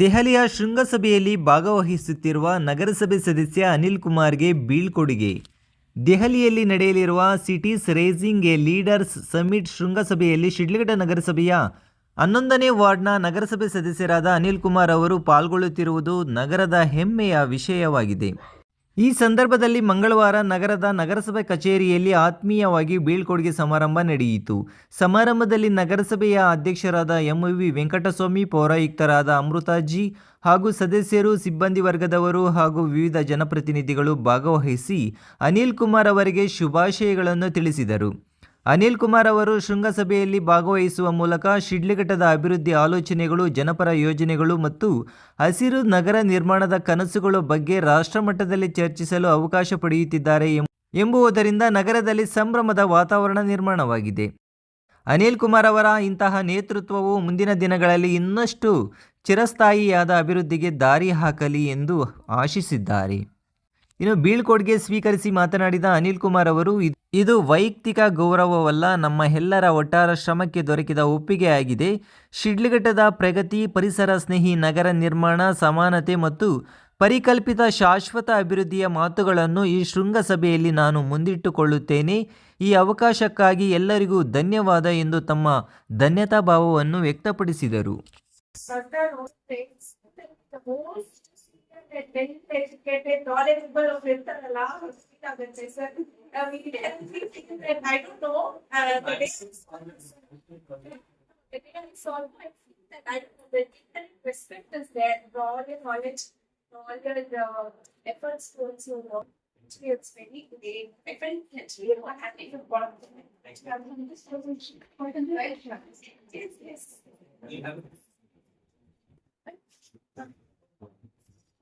ದೆಹಲಿಯ ಶೃಂಗಸಭೆಯಲ್ಲಿ ಭಾಗವಹಿಸುತ್ತಿರುವ ನಗರಸಭೆ ಸದಸ್ಯ ಅನಿಲ್ ಕುಮಾರ್ಗೆ ಬೀಳ್ಕೊಡುಗೆ. ದೆಹಲಿಯಲ್ಲಿ ನಡೆಯಲಿರುವ cities racing a leaders summit ಶೃಂಗಸಭೆಯಲ್ಲಿ ಶಿಡ್ಲಘಟ್ಟ ನಗರಸಭೆಯ ಹನ್ನೊಂದನೇ ವಾರ್ಡ್ನ ನಗರಸಭೆ ಸದಸ್ಯರಾದ ಅನಿಲ್ ಕುಮಾರ್ ಅವರು ಪಾಲ್ಗೊಳ್ಳುತ್ತಿರುವುದು ನಗರದ ಹೆಮ್ಮೆಯ ವಿಷಯವಾಗಿದೆ. ಈ ಸಂದರ್ಭದಲ್ಲಿ ಮಂಗಳವಾರ ನಗರದ ನಗರಸಭೆ ಕಚೇರಿಯಲ್ಲಿ ಆತ್ಮೀಯವಾಗಿ ಬೀಳ್ಕೊಡುಗೆ ಸಮಾರಂಭ ನಡೆಯಿತು. ಸಮಾರಂಭದಲ್ಲಿ ನಗರಸಭೆಯ ಅಧ್ಯಕ್ಷರಾದ ಎಂ ವಿ ವೆಂಕಟಸ್ವಾಮಿ, ಪೌರಾಯುಕ್ತರಾದ ಅಮೃತಾಜಿ ಹಾಗೂ ಸದಸ್ಯರು, ಸಿಬ್ಬಂದಿ ವರ್ಗದವರು ಹಾಗೂ ವಿವಿಧ ಜನಪ್ರತಿನಿಧಿಗಳು ಭಾಗವಹಿಸಿ ಅನಿಲ್ ಕುಮಾರ್ ಅವರಿಗೆ ಶುಭಾಶಯಗಳನ್ನು ತಿಳಿಸಿದರು. ಅನಿಲ್ ಕುಮಾರ್ ಅವರು ಶೃಂಗಸಭೆಯಲ್ಲಿ ಭಾಗವಹಿಸುವ ಮೂಲಕ ಶಿಡ್ಲಘಟ್ಟದ ಅಭಿವೃದ್ಧಿ ಆಲೋಚನೆಗಳು, ಜನಪರ ಯೋಜನೆಗಳು ಮತ್ತು ಹಸಿರು ನಗರ ನಿರ್ಮಾಣದ ಕನಸುಗಳ ಬಗ್ಗೆ ರಾಷ್ಟ್ರಮಟ್ಟದಲ್ಲಿ ಚರ್ಚಿಸಲು ಅವಕಾಶ ಪಡೆಯುತ್ತಿದ್ದಾರೆ ಎಂಬುವುದರಿಂದ ನಗರದಲ್ಲಿ ಸಂಭ್ರಮದ ವಾತಾವರಣ ನಿರ್ಮಾಣವಾಗಿದೆ. ಅನಿಲ್ ಕುಮಾರ್ ಅವರ ಇಂತಹ ನೇತೃತ್ವವು ಮುಂದಿನ ದಿನಗಳಲ್ಲಿ ಇನ್ನಷ್ಟು ಚಿರಸ್ಥಾಯಿಯಾದ ಅಭಿವೃದ್ಧಿಗೆ ದಾರಿ ಹಾಕಲಿ ಎಂದು ಆಶಿಸಿದ್ದಾರೆ. ಇನ್ನು ಬೀಳ್ಕೊಡುಗೆ ಸ್ವೀಕರಿಸಿ ಮಾತನಾಡಿದ ಅನಿಲ್ ಕುಮಾರ್ ಅವರು ಇದು ವೈಯಕ್ತಿಕ ಗೌರವವಲ್ಲ ನಮ್ಮ ಎಲ್ಲರ ಒಟ್ಟಾರ ಶ್ರಮಕ್ಕೆ ದೊರಕಿದ ಒಪ್ಪಿಗೆಯಾಗಿದೆ ಶಿಡ್ಲಘಟ್ಟದ ಪ್ರಗತಿ ಪರಿಸರ ಸ್ನೇಹಿ ನಗರ ನಿರ್ಮಾಣ ಸಮಾನತೆ ಮತ್ತು ಪರಿಕಲ್ಪಿತ ಶಾಶ್ವತ ಅಭಿವೃದ್ಧಿಯ ಮಾತುಗಳನ್ನು ಈ ಶೃಂಗಸಭೆಯಲ್ಲಿ ನಾನು ಮುಂದಿಟ್ಟುಕೊಳ್ಳುತ್ತೇನೆ ಈ ಅವಕಾಶಕ್ಕಾಗಿ ಎಲ್ಲರಿಗೂ ಧನ್ಯವಾದ ಎಂದು ತಮ್ಮ ಧನ್ಯತಾ ಭಾವವನ್ನು ವ್ಯಕ್ತಪಡಿಸಿದರು knowledge of it uh, we did everything and I don't know. Uh, nice. The data all I that I don't know. The different perspectives is there. All your knowledge, all your uh, efforts towards your work. It's very great. I felt that we are happy to work. Yes, yes. You have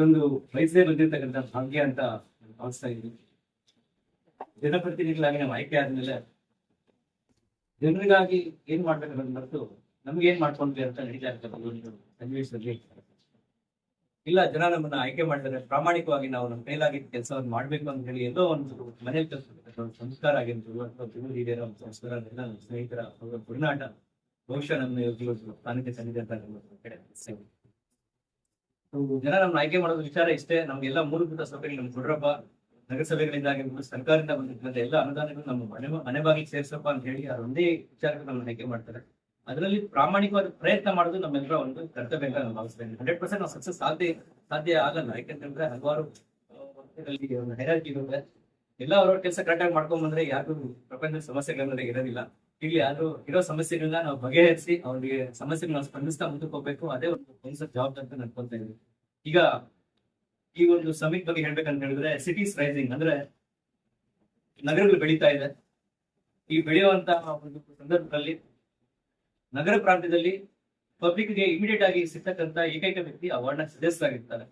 ಇದೊಂದು ವಯಸ್ಸೇ ಬಂದಿರ್ತಕ್ಕಂಥ ಭಾಗ್ಯ ಅಂತ ಭಾವಿಸ್ತಾ ಇದ್ದೀನಿ. ಜನಪ್ರತಿನಿಧಿಗಳಾಗಿ ನಾವು ಆಯ್ಕೆ ಆದ್ಮೇಲೆ ಜನರಿಗಾಗಿ ಏನ್ ಮಾಡ್ಬೇಕು ಅನ್ನೋದು ಮರೆತು ನಮ್ಗೆ ಏನ್ ಮಾಡ್ಕೊಂಡ್ವಿ ಅಂತ ನಡೀತಾ ಇರ್ತಕ್ಕಂಥ ಸನ್ನಿವೇಶದಲ್ಲಿ ಇಲ್ಲ, ಜನ ನಮ್ಮನ್ನ ಆಯ್ಕೆ ಮಾಡಿದ್ರೆ ಪ್ರಾಮಾಣಿಕವಾಗಿ ನಾವು ನಮ್ಮ ಕೈಲಾಗಿದ್ದ ಕೆಲಸವನ್ನು ಮಾಡ್ಬೇಕು ಅಂತ ಹೇಳಿ ಎಲ್ಲೋ ಒಂದು ಮನೇಲಿ ಕೆಲಸ ಒಂದು ಸಂಸ್ಕಾರ ಆಗಿರ್ಬೋದು, ಅಥವಾ ಜನರು ಹಿರಿಯರ ಸಂಸ್ಕಾರ ಎಲ್ಲ ನಮ್ಮ ಸ್ನೇಹಿತರ ಅವರ ಗುರುನಾಟ ಬಹುಶಃ ನಮ್ಮ ಇವತ್ತು ತಾನೇ ತಂದಿದೆ ಅಂತ ಕಡೆ ಜನ ನಮ್ಮ ಆಯ್ಕೆ ಮಾಡೋದು ವಿಚಾರ ಇಷ್ಟೇ. ನಮ್ಗೆಲ್ಲ ಮೂಲಭೂತ ಸೌಕರ್ಯ ನಮ್ಗೆ ಕೊಡ್ರಪ್ಪ. ನಗರಸಭೆಗಳಿಂದ ಆಗಿರ್ಬೋದು ಸರ್ಕಾರದಿಂದ ಬಂದಿರ್ತಕ್ಕಂಥ ಎಲ್ಲ ಅನುದಾನಗಳು ನಮ್ಮ ಮನೆ ಮನೆ ಬಾಗಿಲಿಗೆ ಸೇರ್ಸಪ್ಪ ಅಂತ ಹೇಳಿ ಅದೊಂದೇ ವಿಚಾರಕ್ಕೆ ನಮ್ಮನ್ನ ಆಯ್ಕೆ ಮಾಡ್ತಾರೆ. ಅದರಲ್ಲಿ ಪ್ರಾಮಾಣಿಕವಾದ ಪ್ರಯತ್ನ ಮಾಡೋದು ನಮ್ಮೆಲ್ಲರ ಒಂದು ಕರ್ತವ್ಯ ಅಂತ ನಾನು ಭಾವಿಸ್ತೇನೆ ಹಂಡ್ರೆಡ್ ಪರ್ಸೆಂಟ್ ನಾವು ಸಕ್ಸಸ್ ಸಾಧ್ಯ ಸಾಧ್ಯ ಆಗಲ್ಲ. ಯಾಕಂತಂದ್ರೆ ಹಲವಾರು ಒಂದು ಹೈರಾರ್ಕಿ ಇರುತ್ತೆ. ಎಲ್ಲ ಅವ್ರವ್ರ ಕೆಲಸ ಕರೆಕ್ಟಾಗಿ ಮಾಡ್ಕೊಂಡ್ ಬಂದ್ರೆ ಯಾರು ಪ್ರಪಂಚದ ಸಮಸ್ಯೆಗಳನ್ನ ಇರೋದಿಲ್ಲ. ಇಲ್ಲಿ ಅದು ಇರೋ ಸಮಸ್ಯೆಗಳನ್ನ ನಾವು ಬಗೆಹರಿಸಿ ಅವ್ರಿಗೆ ಸಮಸ್ಯೆಗಳನ್ನ ಸ್ಪಂದಿಸ್ತಾ ಮುಂದಕ್ಕೆ ಅದೇ ಒಂದು ಕೌನ್ಸರ್ ಜವಾಬ್ದಾರಿ ಅಂತ ಅನ್ಕೊಂತ ಇದ್ದೀವಿ. ಈಗ, ಈ ಒಂದು ಸಮಿಟ್ ಬಗ್ಗೆ ಹೇಳ್ಬೇಕಂತ ಹೇಳಿದ್ರೆ ಸಿಟೀಸ್ ರೈಸಿಂಗ್ ಅಂದ್ರೆ ನಗರಗಳು ಬೆಳೀತಾ ಇದೆ. ಈ ಬೆಳೆಯುವಂತ ಒಂದು ಸಂದರ್ಭದಲ್ಲಿ ನಗರ ಪ್ರಾಂತ್ಯದಲ್ಲಿ ಪಬ್ಲಿಕ್ಗೆ ಇಮಿಡಿಯೇಟ್ ಆಗಿ ಸಿಗ್ತಕ್ಕಂತ ಏಕೈಕ ವ್ಯಕ್ತಿ ಆ ವಾರ್ಡ್ನ ಸದಸ್ಯರಾಗಿರ್ತಾರೆ.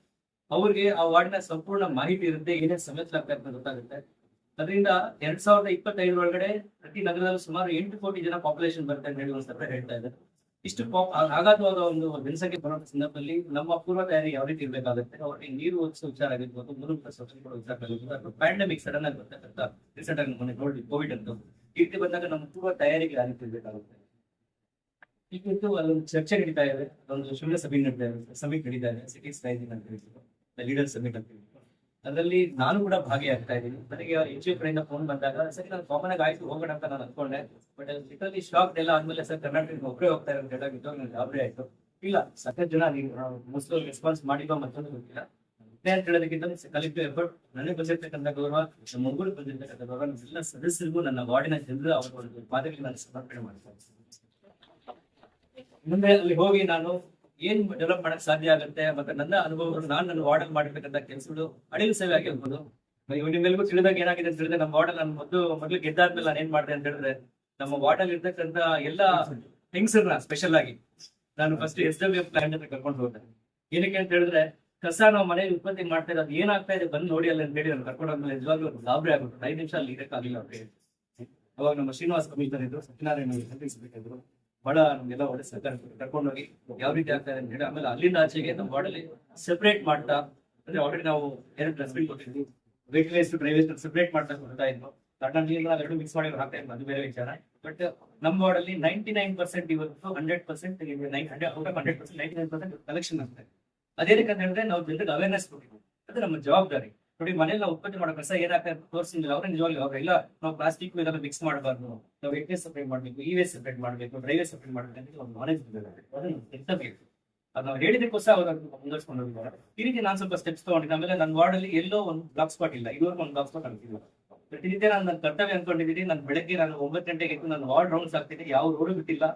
ಅವ್ರಿಗೆ ಆ ವಾರ್ಡ್ನ ಸಂಪೂರ್ಣ ಮಾಹಿತಿ ಇರುತ್ತೆ ಏನೇ ಸಮಸ್ಯೆ ಆಗ್ತಾ ಇರ್ತದೆ ಗೊತ್ತಾಗುತ್ತೆ. ಅದರಿಂದ ಎರಡ್ ಸಾವಿರದ ಇಪ್ಪತ್ತೈದರ ಒಳಗಡೆ ಪ್ರತಿ ನಗರದಲ್ಲಿ ಸುಮಾರು ಎಂಟು ಕೋಟಿ ಜನ ಪಾಪ್ಯುಲೇಷನ್ ಬರ್ತಾ ಅಂತ ಹೇಳಿ ಒಂದು ಹೇಳ್ತಾ ಇದ್ದಾರೆ. ಇಷ್ಟು ಪಾಪ್ ಆಘಾತವಾದ ಒಂದು ಜನಸಂಖ್ಯೆ ಬರೋ ಸಂದರ್ಭದಲ್ಲಿ ನಮ್ಮ ಪೂರ್ವ ತಯಾರಿ ಯಾವ ರೀತಿ ಇರಬೇಕಾಗುತ್ತೆ? ಅವರಿಗೆ ನೀರು ಒದಗಿಸೋ ವಿಚಾರ ಆಗಿರ್ಬೋದು ಮೂಲಭೂತ ಸೌಕರ್ಯ ಕೊಡೋ ವಿಚಾರ ಆಗಿರ್ಬೋದು ಪ್ಯಾಂಡಮಿಕ್ ಸಡನ್ ಆಗಿ ಬರ್ತಕ್ಕಂಥ ರೀಸೆಂಟ್ ಆಗಿ ಮೊನ್ನೆ ನೋಡಿ ಕೋವಿಡ್ ಅಂತ. ಈ ಬಂದಾಗ ನಮ್ಮ ಪೂರ್ವ ತಯಾರಿಗೆ ಯಾವ ರೀತಿ ಇರಬೇಕಾಗುತ್ತೆ? ಈ ಕುರಿತು ಅಲ್ಲೊಂದು ಚರ್ಚೆ ನಡೀತಾ ಇದೆ. ಒಂದು ಶೃಂಗಸಭೆ ನಡೀತಾ ಇದೆ ಸಮಿಟ್ ನಡೀತಾ ಇದೆ ಸಿಟಿ ಸ್ಟೈಲಿಂಗ್ ಅಂತ ಹೇಳ್ಬಿಟ್ಟು ಲೀಡರ್ ಸಮಿಟ್ ಅಂತ ಅದರಲ್ಲಿ ನಾನು ಕೂಡ ಭಾಗಿಯಾಗ್ತಾ ಇದ್ದೀನಿ. ನನಗೆ ಎನ್ ಜಿ ಕಡೆಯಿಂದ ಫೋನ್ ಬಂದಾಗ, ಸರಿ, ನಾನು ಕಾಮನ್ ಆಗಿ ಆಯ್ತು, ಹೋಗೋಣ ಅಂತ ನಾನು ಅನ್ಕೊಂಡೆ ಬಟ್ ಲಿಟರಲಿ ಶಾಕ್ ಎಲ್ಲ ಆದ್ಮೇಲೆ ಸರ್ ಕರ್ನಾಟಕ ಒಬ್ಬರೇ ಹೋಗ್ತಾ ಇರೋ ಅಂತ ಹೇಳಿದಾಗ ನನಗೆ ಗಾಬರಿ ಆಯ್ತು. ಇಲ್ಲ ಸಕ್ಕ ಜನ ನೀವು ಮುಸ್ಲಿಂ ರೆಸ್ಪಾನ್ಸ್ ಮಾಡಿಲ್ಲ ಮತ್ತೊಂದು ಗೊತ್ತಿಲ್ಲ. ಇದೇ ಅಂತ ಹೇಳೋದಕ್ಕಿಂತ ಕಲೆಕ್ಟಿವ್ ಎಫರ್ಟ್ ನನಗೆ ಬಂದಿರ್ತಕ್ಕಂಥ ಗೌರವ, ನಮ್ಮ ಮಗುಳಿಗೆ ಬಂದಿರ್ತಕ್ಕಂಥ ಗೌರವ ಎಲ್ಲ ಸದಸ್ಯರಿಗೂ, ನನ್ನ ವಾರ್ಡಿನ ಜನರು, ಅವರ ಒಂದು ನಾನು ಸಮರ್ಪಣೆ ಮಾಡ್ತೇನೆ ಮುಂದೆ ಅಲ್ಲಿ ಹೋಗಿ ನಾನು ಏನ್ ಡೆವಲಪ್ ಮಾಡಕ್ ಸಾಧ್ಯ ಆಗುತ್ತೆ ಮತ್ತೆ ನನ್ನ ಅನುಭವಗಳು ನಾನು ನನ್ನ ವಾರ್ಡಲ್ ಮಾಡಿರ್ತಕ್ಕಂಥ ಕೆಲಸಗಳು ಅಡಿಲು ಸೇವೆ ಆಗಿರ್ಬೋದು ನಿಮ್ಮೆಲ್ಗೂ ತಿಳಿದಾಗ ಏನಾಗಿದೆ ಅಂತ ಹೇಳಿದ್ರೆ, ನಮ್ಮ ವಾರ್ಡಲ್ ನಾನು ಮೊದಲು ಮೊದಲು ಗೆದ್ದಾದ್ಮೇಲೆ ನಾನು ಏನ್ ಮಾಡಿದೆ ಅಂತ ಹೇಳಿದ್ರೆ, ನಮ್ಮ ವಾರ್ಡಲ್ ಇರ್ತಕ್ಕಂಥ ಎಲ್ಲ ಹೆಂಗಸರ್ನ ಸ್ಪೆಷಲ್ ಆಗಿ ನಾನು ಫಸ್ಟ್ ಎಸ್ ಡಬ್ಲ್ಯೂ ಪ್ಲಾಂಟ್ ಅಂತ ಕರ್ಕೊಂಡು ಹೋದೆ. ಏನಕ್ಕೆ ಅಂತ ಹೇಳಿದ್ರೆ, ಕಸ ನಾವು ಮನೆಯಲ್ಲಿ ಉತ್ಪತ್ತಿ ಮಾಡ್ತಾ ಇರೋದು ಏನಾಗ್ತಾ ಇದೆ ಬಂದು ನೋಡಿ ಅಲ್ಲಿ ಅಂತ ಹೇಳಿ ನಾನು ಕರ್ಕೊಂಡು ಹೋದ್ಮೇಲೆ ನಿಜವಾಗ್ಲೂ ಗಾಬರಿ ಆಗ್ಬಿಟ್ಟು ಐದು ನಿಮಿಷ ಅಲ್ಲಿ ಇರಕ್ಕಾಗಿಲ್ಲ ಅವ್ರಿಗೆ. ಅವಾಗ ನಮ್ಮ ಶ್ರೀನಿವಾಸ ಕಮಿಷನರ್ ಇದ್ರು ಸತ್ಯನಾರಾಯಣ ಇದ್ರು ಬಹಳ ನಮ್ಗೆಲ್ಲ ಒಳ್ಳೆ ಸರ್ಕಾರ ಕರ್ಕೊಂಡೋಗಿ ಯಾವ ರೀತಿ ಆಗ್ತಾ ಇದೆ ಅಂತ ಹೇಳಿ, ಆಮೇಲೆ ಅಲ್ಲಿಂದ ಆಚೆಗೆ ನಮ್ಮ ವಾರ್ಡಲ್ಲಿ ಸೆಪರೇಟ್ ಮಾಡ್ತಾ, ಅಂದ್ರೆ ಆಲ್ರೆಡಿ ನಾವು ಎರಡು ಡಸ್ಟ್ಬಿನ್ ಕೊಟ್ಟಿದ್ವಿ. ವೆಹಿಕಲ್ ವೇಸ್ಟ್ ಡ್ರೈ ಸೆಪರೇಟ್ ಮಾಡ್ತಾ ಕೊಡ್ತಾ ಇದ್ವು. ಸಣ್ಣ ನೀರು ಎರಡು ಮಿಕ್ಸ್ ಮಾಡಿ ಹಾಕ್ತಾ ಇದ್ವಿ ಅದು ಬೇರೆ ವಿಚಾರ. ಬಟ್ ನಮ್ಮ ವಾರ್ಡಲ್ಲಿ ನೈಂಟಿ ನೈನ್ ಪರ್ಸೆಂಟ್ ಇವತ್ತು hundred percent hundred percent ninety nine percent collection ಆಗ್ತದೆ ಅದೇ ರೀತಿ ಅಂತ ಹೇಳಿದ್ರೆ ನಾವು ಜನರಿಗೆ ಅವೇರ್ನೆಸ್ ಕೊಟ್ಟಿದ್ವಿ. ಅದು ನಮ್ಮ ಜವಾಬ್ದಾರಿ. ನೋಡಿ, ಮನೆಯಲ್ಲ ಉತ್ಪತ್ತಿ ಮಾಡೋ ಕಸ ಏನಾಗ್ತಾ ತೋರಿಸಿಲ್ಲ ಅವ್ರೆ ನಿಜವಾಗ್ಲೂ ಅವ್ರೆ ಇಲ್ಲ, ನಾವು ಪ್ಲಾಸ್ಟಿಕ್ ಇದೆಲ್ಲ ಮಿಕ್ಸ್ ಮಾಡಬಾರ್ದು, ನಾವು ಎ ಸಪ್ರೇಟ್ ಮಾಡಬೇಕು ಇ ವೇಸ್ ಸಪ್ರೇಟ್ ಮಾಡಬೇಕು ಡ್ರೈ ಸೆಪರೇಟ್ ಮಾಡಬೇಕು ಅಂತ ಒಂದು ನಾಲೆಜ್ ಅದನ್ನು ಅದನ್ನ ಹೇಳಿದಕ್ಕೋಸ್ಕರ ಅವ್ರು ಅದನ್ನ ಮುಂದುವರ್ಸ್ಕೊಂಡು ಹೋಗಿದ್ದಾರೆ. ಈ ರೀತಿ ನಾನು ಸ್ವಲ್ಪ ಸ್ಟೆಪ್ಸ್ ತಗೊಂಡಿದ್ದೆ, ಆಮೇಲೆ ನನ್ನ ವಾರ್ಡ್ ಅಲ್ಲಿ ಎಲ್ಲೋ ಒಂದು ಬ್ಲಾಕ್ ಸ್ಪಾಟ್ ಇಲ್ಲ, ಇದುವರೆಗೂ ಒಂದು ಬ್ಲಾಕ್ ಸ್ಪಾಟ್ ಆಗ್ತಿಲ್ಲ ಪ್ರತಿನಿತ್ಯ ನಾನು ನನ್ನ ಕರ್ತವ್ಯ ಅನ್ಕೊಂಡಿದ್ದೀನಿ, ನಾನು ಬೆಳಗ್ಗೆ ನಾನು ಒಂಬತ್ತು ಗಂಟೆಗೆ ನಾನು ವಾರ್ಡ್ ರೌಂಡ್ಸ್ ಆಗ್ತೀನಿ ಯಾವ ರೋಡು ಬಿಟ್ಟಿಲ್ಲ.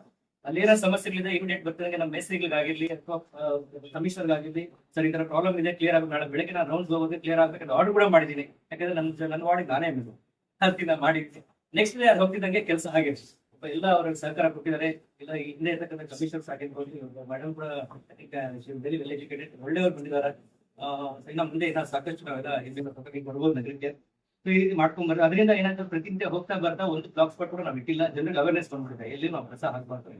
ಅಲ್ಲೇನೋ ಸಮಸ್ಯೆಗಳಿದೆ ಇಮಿಡಿಯೇಟ್ ಬರ್ತದೆ ನಮ್ಮ ಮೇಸ್ತ್ರಿಗಳಿಗಾಗಿರ್ಲಿ ಅಥವಾ ಕಮಿಷನರ್ಗಾಗಿರ್ಲಿ, ಸರ್, ಈ ತರ ಪ್ರಾಬ್ಲಮ್ ಇದೆ ಕ್ಲಿಯರ್ ಆಗಿ ನಾಳೆ ಬೆಳಗ್ಗೆ ನಾನು ರೌಂಡ್ಸ್ ಹೋಗೋದು ಕ್ಲಿಯರ್ ಆಗ್ಬೇಕಂತ ಆರ್ಡರ್ ಕೂಡ ಮಾಡಿದ್ದೀನಿ. ಯಾಕಂದ್ರೆ ನನ್ನ ನನ್ನ ವಾರ್ಡಿಗೆ ನಾನೇ ಬೇಕು ನಾನು ಮಾಡಿದ್ದೀನಿ ನೆಕ್ಸ್ಟ್ ಡೇ ಅದು ಹೋಗ್ತಿದ್ದಂಗೆ ಕೆಲಸ ಹಾಗೆ. ಎಲ್ಲ ಅವ್ರಿಗೆ ಸಹಕಾರ ಕೊಟ್ಟಿದ್ದಾರೆ. ಇಲ್ಲ ಹಿಂದೆ ಇರ್ತಕ್ಕಂಥ ಕಮಿಷನರ್ಸ್ ಆಗಿರ್ಬೋದು ಮೇಡಮ್ ಕೂಡ ವೆರಿ ವೆಲ್ ಎಜುಕೇಟೆಡ್ ಒಳ್ಳೆಯವರು ಬಂದಿದ್ದಾರೆ. ಇನ್ನ ಮುಂದೆ ಇನ್ನ ಸಾಕಷ್ಟು ನಾವೆಲ್ಲ ಹಿಂದಿನ ಬರ್ಬೋದು ನಗರಕ್ಕೆ. ಈ ರೀತಿ ಮಾಡ್ಕೊಂಡ್ ಬರ್ತಾರೆ ಅದರಿಂದ ಏನಾದ್ರು ಪ್ರತಿನಿತ್ಯ ಹೋಗ್ತಾ ಬರ್ತಾ ಒಂದು ಬ್ಲಾಕ್ ಸ್ಪಾಟ್ ಕೂಡ ನಾವು ಇಟ್ಟಿಲ್ಲ ಜನರಿಗೆ ಅವೇರ್ನೆಸ್ ಬಂದ್ಬಿಡುತ್ತೆ ಎಲ್ಲಿ ನಾವು ಕಸ ಹಾಕ್ಬಾರ್ದು.